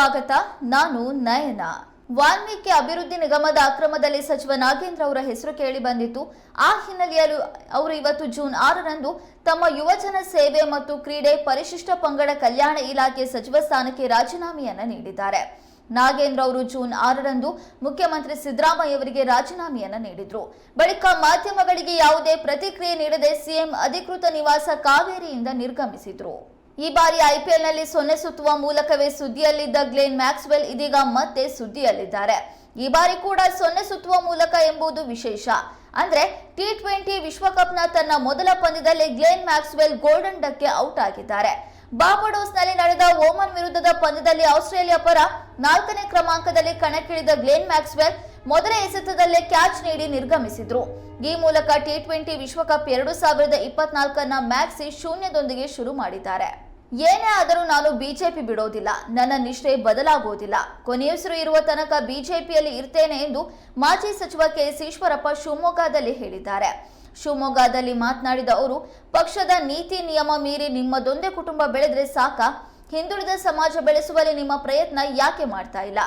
ಸ್ವಾಗತ, ನಾನು ನಯನ. ವಾಲ್ಮೀಕಿ ಅಭಿವೃದ್ಧಿ ನಿಗಮದ ಅಕ್ರಮದಲ್ಲಿ ಸಚಿವ ನಾಗೇಂದ್ರ ಅವರ ಹೆಸರು ಕೇಳಿ ಬಂದಿತ್ತು. ಆ ಹಿನ್ನೆಲೆಯಲ್ಲಿ ಅವರು ಇವತ್ತು ಜೂನ್ ಆರರಂದು ತಮ್ಮ ಯುವಜನ ಸೇವೆ ಮತ್ತು ಕ್ರೀಡೆ ಪರಿಶಿಷ್ಟ ಪಂಗಡ ಕಲ್ಯಾಣ ಇಲಾಖೆ ಸಚಿವ ಸ್ಥಾನಕ್ಕೆ ರಾಜೀನಾಮೆಯನ್ನು ನೀಡಿದ್ದಾರೆ. ನಾಗೇಂದ್ರ ಅವರು ಜೂನ್ ಆರರಂದು ಮುಖ್ಯಮಂತ್ರಿ ಸಿದ್ದರಾಮಯ್ಯ ಅವರಿಗೆ ರಾಜೀನಾಮೆಯನ್ನು ನೀಡಿದ್ರು. ಬಳಿಕ ಮಾಧ್ಯಮಗಳಿಗೆ ಯಾವುದೇ ಪ್ರತಿಕ್ರಿಯೆ ನೀಡದೆ ಸಿಎಂ ಅಧಿಕೃತ ನಿವಾಸ ಕಾವೇರಿಯಿಂದ ನಿರ್ಗಮಿಸಿದ್ರು. ಈ ಬಾರಿ ಐಪಿಎಲ್ನಲ್ಲಿ ಸೊನ್ನೆ ಸುತ್ತುವ ಮೂಲಕವೇ ಸುದ್ದಿಯಲ್ಲಿದ್ದ ಗ್ಲೇನ್ ಮ್ಯಾಕ್ಸ್ವೆಲ್ ಇದೀಗ ಮತ್ತೆ ಸುದ್ದಿಯಲ್ಲಿದ್ದಾರೆ. ಈ ಬಾರಿ ಕೂಡ ಸೊನ್ನೆ ಸುತ್ತುವ ಮೂಲಕ ಎಂಬುದು ವಿಶೇಷ. ಅಂದ್ರೆ ಟಿ ಟ್ವೆಂಟಿ ವಿಶ್ವಕಪ್ನ ತನ್ನ ಮೊದಲ ಪಂದ್ಯದಲ್ಲಿ ಗ್ಲೇನ್ ಮ್ಯಾಕ್ಸ್ವೆಲ್ ಗೋಲ್ಡನ್ ಡಕ್ಗೆ ಔಟ್ ಆಗಿದ್ದಾರೆ. ಬಾರ್ಬಡೋಸ್ನಲ್ಲಿ ನಡೆದ ಓಮನ್ ವಿರುದ್ಧದ ಪಂದ್ಯದಲ್ಲಿ ಆಸ್ಟ್ರೇಲಿಯಾ ಪರ ನಾಲ್ಕನೇ ಕ್ರಮಾಂಕದಲ್ಲಿ ಕಣಕ್ಕಿಳಿದ ಗ್ಲೇನ್ ಮ್ಯಾಕ್ಸ್ವೆಲ್ ಮೊದಲ ಎಸೆತದಲ್ಲೇ ಕ್ಯಾಚ್ ನೀಡಿ ನಿರ್ಗಮಿಸಿದ್ರು. ಈ ಮೂಲಕ ಟಿ ಟ್ವೆಂಟಿ ವಿಶ್ವಕಪ್ ಎರಡು ಸಾವಿರದ ಇಪ್ಪತ್ನಾಲ್ಕನ್ನ ಮ್ಯಾಕ್ಸಿ ಶೂನ್ಯದೊಂದಿಗೆ ಶುರು ಮಾಡಿದ್ದಾರೆ. ಏನೇ ಆದರೂ ನಾನು ಬಿಜೆಪಿ ಬಿಡೋದಿಲ್ಲ. ನನ್ನ ನಿಷ್ಠೆ ಬದಲಾಗೋದಿಲ್ಲ. ಕೊನೆಯುಸಿರು ಇರುವ ತನಕ ಬಿಜೆಪಿಯಲ್ಲಿ ಇರ್ತೇನೆ ಎಂದು ಮಾಜಿ ಸಚಿವ ಕೆಎಸ್ ಈಶ್ವರಪ್ಪ ಶಿವಮೊಗ್ಗದಲ್ಲಿ ಹೇಳಿದ್ದಾರೆ. ಶಿವಮೊಗ್ಗದಲ್ಲಿ ಮಾತನಾಡಿದ ಅವರು, ಪಕ್ಷದ ನೀತಿ ನಿಯಮ ಮೀರಿ ನಿಮ್ಮದೊಂದೇ ಕುಟುಂಬ ಬೆಳೆದ್ರೆ ಸಾಕ? ಹಿಂದುಳಿದ ಸಮಾಜ ಬೆಳೆಸುವಲ್ಲಿ ನಿಮ್ಮ ಪ್ರಯತ್ನ ಯಾಕೆ ಮಾಡ್ತಾ ಇಲ್ಲ?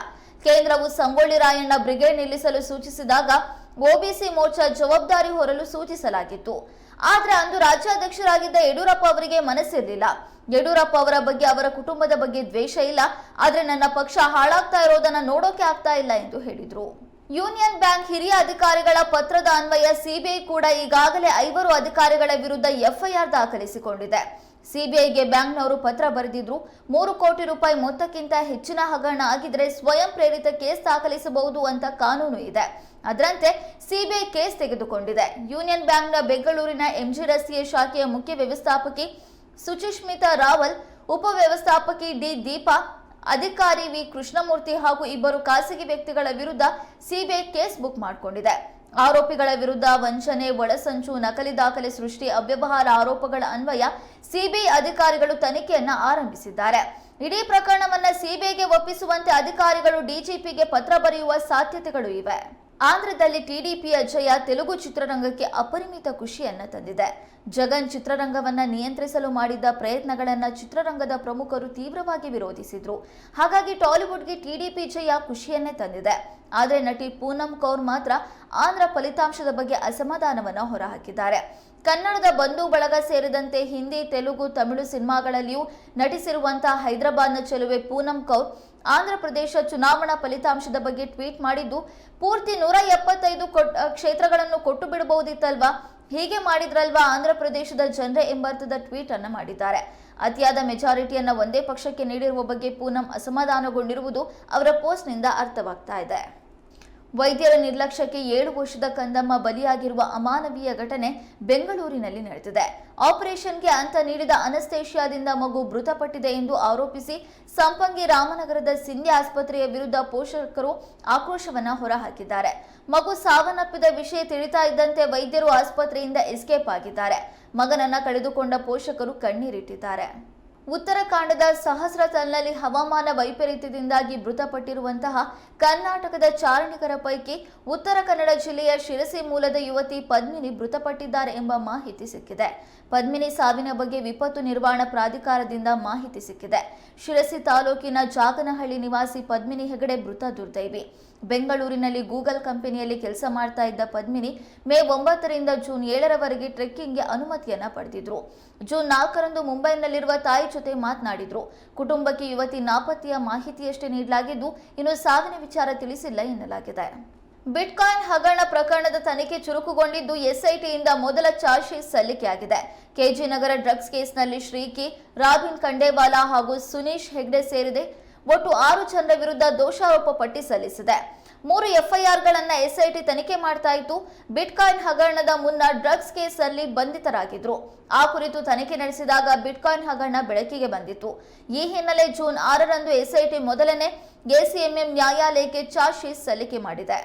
ಕೇಂದ್ರವು ಸಂಗೊಳ್ಳಿ ರಾಯಣ್ಣ ಬ್ರಿಗೇಡ್ ನಿಲ್ಲಿಸಲು ಸೂಚಿಸಿದಾಗ ಒಬಿಸಿ ಮೋರ್ಚಾ ಜವಾಬ್ದಾರಿ ಹೊರಲು ಸೂಚಿಸಲಾಗಿತ್ತು. ಆದರೆ ಅಂದು ರಾಜ್ಯಾಧ್ಯಕ್ಷರಾಗಿದ್ದ ಯಡಿಯೂರಪ್ಪ ಅವರಿಗೆ ಮನಸ್ಸಿರಲಿಲ್ಲ. ಯಡಿಯೂರಪ್ಪ ಅವರ ಬಗ್ಗೆ, ಅವರ ಕುಟುಂಬದ ಬಗ್ಗೆ ದ್ವೇಷ ಇಲ್ಲ. ಆದರೆ ನನ್ನ ಪಕ್ಷ ಹಾಳಾಗ್ತಾ ಇರೋದನ್ನ ನೋಡೋಕೆ ಆಗ್ತಾ ಇಲ್ಲ ಎಂದು ಹೇಳಿದ್ರು. ಯೂನಿಯನ್ ಬ್ಯಾಂಕ್ ಹಿರಿಯ ಅಧಿಕಾರಿಗಳ ಪತ್ರದ ಅನ್ವಯ, ಸಿಬಿಐ ಕೂಡ ಈಗಾಗಲೇ ಐವರು ಅಧಿಕಾರಿಗಳ ವಿರುದ್ಧ ಎಫ್ಐಆರ್ ದಾಖಲಿಸಿಕೊಂಡಿದೆ. ಸಿಬಿಐಗೆ ಬ್ಯಾಂಕ್ನವರು ಪತ್ರ ಬರೆದಿದ್ರು, ಮೂರು ಕೋಟಿ ರೂಪಾಯಿ ಮೊತ್ತಕ್ಕಿಂತ ಹೆಚ್ಚಿನ ಹಗರಣ ಆಗಿದ್ರೆ ಸ್ವಯಂ ಪ್ರೇರಿತ ಕೇಸ್ ದಾಖಲಿಸಬಹುದು ಅಂತ ಕಾನೂನು ಇದೆ. ಅದರಂತೆ ಸಿಬಿಐ ಕೇಸ್ ತೆಗೆದುಕೊಂಡಿದೆ. ಯೂನಿಯನ್ ಬ್ಯಾಂಕ್ನ ಬೆಂಗಳೂರಿನ ಎಂಜಿ ರಸ್ತೆಯ ಶಾಖೆಯ ಮುಖ್ಯ ವ್ಯವಸ್ಥಾಪಕಿ ಸುಚಿಸ್ಮಿತಾ ರಾವಲ್ ಉಪವ್ಯವಸ್ಥಾಪಕಿ ಡಿ ದೀಪಾ ಅಧಿಕಾರಿ ವಿ. ಕೃಷ್ಣಮೂರ್ತಿ ಹಾಗೂ ಇಬ್ಬರು ಖಾಸಗಿ ವ್ಯಕ್ತಿಗಳ ವಿರುದ್ಧ ಸಿಬಿಐ ಕೇಸ್ ಬುಕ್ ಮಾಡಿಕೊಂಡಿದೆ. ಆರೋಪಿಗಳ ವಿರುದ್ಧ ವಂಚನೆ, ಒಳಸಂಚು, ನಕಲಿ ದಾಖಲೆ ಸೃಷ್ಟಿ, ಅವ್ಯವಹಾರ ಆರೋಪಗಳ ಅನ್ವಯ ಸಿಬಿಐ ಅಧಿಕಾರಿಗಳು ತನಿಖೆಯನ್ನ ಆರಂಭಿಸಿದ್ದಾರೆ. ಇಡೀ ಪ್ರಕರಣವನ್ನ ಸಿಬಿಐಗೆ ಒಪ್ಪಿಸುವಂತೆ ಅಧಿಕಾರಿಗಳು ಡಿಜಿಪಿಗೆ ಪತ್ರ ಬರೆಯುವ ಸಾಧ್ಯತೆಗಳು ಇವೆ. ಆಂಧ್ರದಲ್ಲಿ ಟಿಡಿಪಿಯ ಜಯ ತೆಲುಗು ಚಿತ್ರರಂಗಕ್ಕೆ ಅಪರಿಮಿತ ಖುಷಿಯನ್ನ ತಂದಿದೆ. ಜಗನ್ ಚಿತ್ರರಂಗವನ್ನ ನಿಯಂತ್ರಿಸಲು ಮಾಡಿದ್ದ ಪ್ರಯತ್ನಗಳನ್ನ ಚಿತ್ರರಂಗದ ಪ್ರಮುಖರು ತೀವ್ರವಾಗಿ ವಿರೋಧಿಸಿದ್ರು. ಹಾಗಾಗಿ ಟಾಲಿವುಡ್ಗೆ ಟಿಡಿಪಿ ಜಯ ಖುಷಿಯನ್ನೇ ತಂದಿದೆ. ಆದರೆ ನಟಿ ಪೂನಂ ಕೌರ್ ಮಾತ್ರ ಆಂಧ್ರ ಫಲಿತಾಂಶದ ಬಗ್ಗೆ ಅಸಮಾಧಾನವನ್ನು ಹೊರಹಾಕಿದ್ದಾರೆ. ಕನ್ನಡದ ಬಂಧು ಬಳಗ ಸೇರಿದಂತೆ ಹಿಂದಿ, ತೆಲುಗು, ತಮಿಳು ಸಿನಿಮಾಗಳಲ್ಲಿಯೂ ನಟಿಸಿರುವಂತಹ ಹೈದರಾಬಾದ್ನ ಚೆಲುವೆ ಪೂನಂ ಕೌರ್ ಆಂಧ್ರ ಪ್ರದೇಶ ಚುನಾವಣಾ ಫಲಿತಾಂಶದ ಬಗ್ಗೆ ಟ್ವೀಟ್ ಮಾಡಿದ್ದು, ಪೂರ್ತಿ ನೂರ ಎಪ್ಪತ್ತೈದು ಕ್ಷೇತ್ರಗಳನ್ನು ಕೊಟ್ಟು ಬಿಡಬಹುದಿತ್ತಲ್ವಾ? ಹೀಗೆ ಮಾಡಿದ್ರಲ್ವಾ ಆಂಧ್ರ ಪ್ರದೇಶದ ಜನರೇ ಎಂಬರ್ಥದ ಟ್ವೀಟ್ ಅನ್ನು ಮಾಡಿದ್ದಾರೆ. ಅತಿಯಾದ ಮೆಜಾರಿಟಿಯನ್ನ ಒಂದೇ ಪಕ್ಷಕ್ಕೆ ನೀಡಿರುವ ಬಗ್ಗೆ ಪೂನಂ ಅಸಮಾಧಾನಗೊಂಡಿರುವುದು ಅವರ ಪೋಸ್ಟ್ನಿಂದ ಅರ್ಥವಾಗ್ತಾ ಇದೆ. ವೈದ್ಯರ ನಿರ್ಲಕ್ಷ್ಯಕ್ಕೆ ಏಳು ವರ್ಷದ ಕಂದಮ್ಮ ಬಲಿಯಾಗಿರುವ ಅಮಾನವೀಯ ಘಟನೆ ಬೆಂಗಳೂರಿನಲ್ಲಿ ನಡೆದಿದೆ. ಆಪರೇಷನ್ಗೆ ಅಂತ ನೀಡಿದ ಅನಸ್ತೇಷಿಯಾದಿಂದ ಮಗು ಮೃತಪಟ್ಟಿದೆ ಎಂದು ಆರೋಪಿಸಿ ಸಂಪಂಗಿ ರಾಮನಗರದ ಸಿಂಧ್ಯ ಆಸ್ಪತ್ರೆಯ ವಿರುದ್ಧ ಪೋಷಕರು ಆಕ್ರೋಶವನ್ನ ಹೊರಹಾಕಿದ್ದಾರೆ. ಮಗು ಸಾವನ್ನಪ್ಪಿದ ವಿಷಯ ತಿಳಿತಾ ಇದ್ದಂತೆ ವೈದ್ಯರು ಆಸ್ಪತ್ರೆಯಿಂದ ಎಸ್ಕೇಪ್ ಆಗಿದ್ದಾರೆ. ಮಗನನ್ನ ಕಳೆದುಕೊಂಡ ಪೋಷಕರು ಕಣ್ಣೀರಿಟ್ಟಿದ್ದಾರೆ. ಉತ್ತರಾಖಂಡದ ಸಹಸ್ರ ತನ್ನಲ್ಲಿ ಹವಾಮಾನ ವೈಪರೀತ್ಯದಿಂದಾಗಿ ಮೃತಪಟ್ಟಿರುವಂತಹ ಕರ್ನಾಟಕದ ಚಾರಣಿಕರ ಪೈಕಿ ಉತ್ತರ ಕನ್ನಡ ಜಿಲ್ಲೆಯ ಶಿರಸಿ ಮೂಲದ ಯುವತಿ ಪದ್ಮಿನಿ ಮೃತಪಟ್ಟಿದ್ದಾರೆ ಎಂಬ ಮಾಹಿತಿ ಸಿಕ್ಕಿದೆ. ಪದ್ಮಿನಿ ಸಾವಿನ ಬಗ್ಗೆ ವಿಪತ್ತು ನಿರ್ವಹಣಾ ಪ್ರಾಧಿಕಾರದಿಂದ ಮಾಹಿತಿ ಸಿಕ್ಕಿದೆ. ಶಿರಸಿ ತಾಲೂಕಿನ ಜಾಗನಹಳ್ಳಿ ನಿವಾಸಿ ಪದ್ಮಿನಿ ಹೆಗಡೆ ಮೃತ ದುರ್ದೈವಿ. ಬೆಂಗಳೂರಿನಲ್ಲಿ ಗೂಗಲ್ ಕಂಪನಿಯಲ್ಲಿ ಕೆಲಸ ಮಾಡ್ತಾ ಇದ್ದ ಪದ್ಮಿನಿ ಮೇ ಒಂಬತ್ತರಿಂದ ಜೂನ್ ಏಳರವರೆಗೆ ಟ್ರೆಕ್ಕಿಂಗ್ಗೆ ಅನುಮತಿಯನ್ನ ಪಡೆದಿದ್ರು. ಜೂನ್ ನಾಲ್ಕರಂದು ಮುಂಬೈನಲ್ಲಿರುವ ತಾಯಿ ಜೊತೆ ಮಾತನಾಡಿದ್ರು. ಕುಟುಂಬಕ್ಕೆ ಯುವತಿ ನಾಪತ್ತೆಯ ಮಾಹಿತಿಯಷ್ಟೇ ನೀಡಲಾಗಿದ್ದು, ಇನ್ನು ಸಾವಿನ ವಿಚಾರ ತಿಳಿಸಿಲ್ಲ ಎನ್ನಲಾಗಿದೆ. ಬಿಟ್ಕಾಯಿನ್ ಹಗರಣ ಪ್ರಕರಣದ ತನಿಖೆ ಚುರುಕುಗೊಂಡಿದ್ದು, ಎಸ್ಐಟಿಯಿಂದ ಮೊದಲ ಚಾರ್ಜ್ ಶೀಟ್ ಸಲ್ಲಿಕೆಯಾಗಿದೆ ಕೆಜಿ ನಗರ ಡ್ರಗ್ಸ್ ಕೇಸ್ನಲ್ಲಿ ಶ್ರೀಕಿ, ರಾಬಿನ್ ಖಂಡೇವಾಲಾ ಹಾಗೂ ಸುನೀಶ್ ಹೆಗ್ಡೆ ಸೇರಿದೆ. ಒಟ್ಟು ಆರು ಜನರ ವಿರುದ್ಧ ದೋಷಾರೋಪ ಪಟ್ಟಿ ಸಲ್ಲಿಸಿದೆ. ಮೂರು ಎಫ್ಐಆರ್ಗಳನ್ನ ಎಸ್ಐಟಿ ತನಿಖೆ ಮಾಡ್ತಾ ಇತ್ತು ಬಿಟ್ಕಾಯಿನ್ ಹಗರಣದ ಮುನ್ನ ಡ್ರಗ್ಸ್ ಕೇಸ್ ಅಲ್ಲಿ ಬಂಧಿತರಾಗಿದ್ರು. ಆ ಕುರಿತು ತನಿಖೆ ನಡೆಸಿದಾಗ ಬಿಟ್ಕಾಯಿನ್ ಹಗರಣ ಬೆಳಕಿಗೆ ಬಂದಿತ್ತು. ಈ ಹಿನ್ನೆಲೆ ಜೂನ್ ಆರರಂದು ಎಸ್ಐಟಿ ಮೊದಲನೇ ಎಸಿಎಂಎಂ ನ್ಯಾಯಾಲಯಕ್ಕೆ ಚಾರ್ಜ್ ಶೀಟ್ ಸಲ್ಲಿಕೆ ಮಾಡಿದೆ.